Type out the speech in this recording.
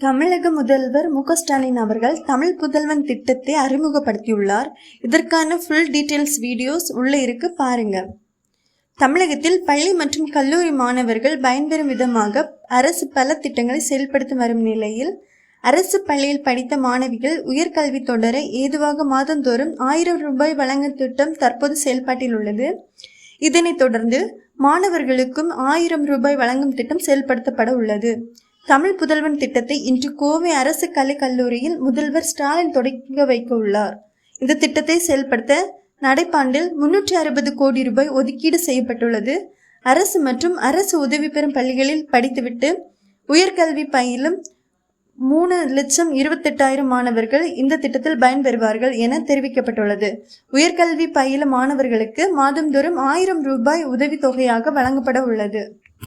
தமிழக முதல்வர் மு ஸ்டாலின் அவர்கள் தமிழ் புதல்வன் திட்டத்தை அறிமுகப்படுத்தியுள்ளார். இதற்கான ஃபுல் டீட்டெயில்ஸ் வீடியோஸ் உள்ளே இருக்கு பாருங்க. தமிழகத்தில் பள்ளி மற்றும் கல்லூரி மாணவர்கள் பயன்பெறும் விதமாக அரசு பல திட்டங்களை செயல்படுத்தி வரும் நிலையில் அரசு பள்ளியில் படித்த மாணவிகள் உயர்கல்வி தொடர ஏதுவாக மாதந்தோறும் ஆயிரம் ரூபாய் வழங்கும் திட்டம் தற்போது செயல்பாட்டில் உள்ளது. இதனைத் தொடர்ந்து மாணவர்களுக்கும் ஆயிரம் ரூபாய் வழங்கும் திட்டம் செயல்படுத்தப்பட உள்ளது. தமிழ் புதல்வன் திட்டத்தை இன்று கோவை அரசு கலை கல்லூரியில் முதல்வர் ஸ்டாலின் தொடங்கி வைக்க உள்ளார் இந்த திட்டத்தை செயல்படுத்த நடைப்பாண்டில் முன்னூற்றி அறுபது கோடி ரூபாய் ஒதுக்கீடு செய்யப்பட்டுள்ளது. அரசு மற்றும் அரசு உதவி பெறும் பள்ளிகளில் படித்துவிட்டு உயர்கல்வி பயிலும் மூணு லட்சம் இருபத்தெட்டாயிரம் மாணவர்கள் இந்த திட்டத்தில் பயன்பெறுவார்கள் என தெரிவிக்கப்பட்டுள்ளது. உயர்கல்வி பயிலும் மாணவர்களுக்கு மாதந்தோறும் ஆயிரம் ரூபாய் உதவித்தொகையாக வழங்கப்பட உள்ளது.